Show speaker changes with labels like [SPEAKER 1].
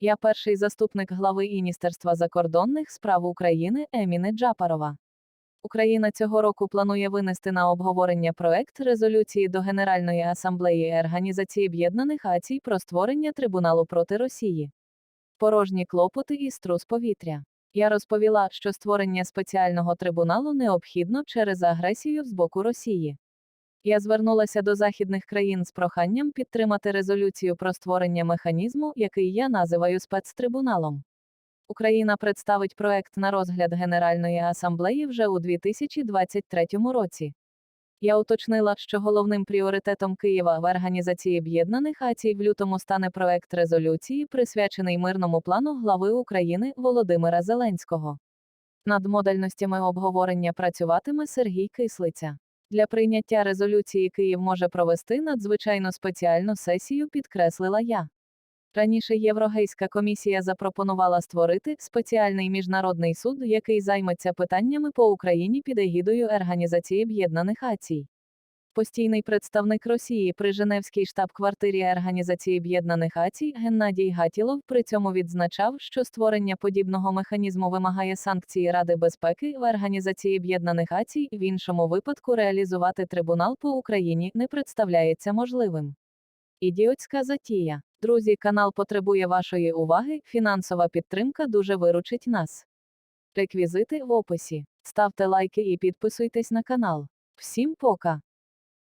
[SPEAKER 1] Я перший заступник глави Міністерства закордонних справ України Еміни Джапарова. Україна цього року планує винести на обговорення проект резолюції до Генеральної асамблеї Організації Об'єднаних Націй про створення трибуналу проти Росії. Порожні клопоти і струс повітря. Я розповіла, що створення спеціального трибуналу необхідно через агресію з боку Росії. Я звернулася до західних країн з проханням підтримати резолюцію про створення механізму, який я називаю спецтрибуналом. Україна представить проект на розгляд Генеральної асамблеї вже у 2023 році. Я уточнила, що головним пріоритетом Києва в Організації Об'єднаних Націй в лютому стане проект резолюції, присвячений мирному плану глави України Володимира Зеленського. Над модальностями обговорення працюватиме Сергій Кислиця. Для прийняття резолюції Київ може провести надзвичайно спеціальну сесію, підкреслила я. Раніше Єврогейська комісія запропонувала створити спеціальний міжнародний суд, який займеться питаннями по Україні під егідою Організації Об'єднаних Націй. Постійний представник Росії при Женевській штаб-квартирі Організації Об'єднаних Націй Геннадій Гатілов при цьому відзначав, що створення подібного механізму вимагає санкції Ради безпеки в Організації Об'єднаних Націй, в іншому випадку реалізувати трибунал по Україні не представляється можливим. Ідіотська затія. Друзі, канал потребує вашої уваги, фінансова підтримка дуже виручить нас. Реквізити в описі. Ставте лайки і підписуйтесь на канал. Всім пока!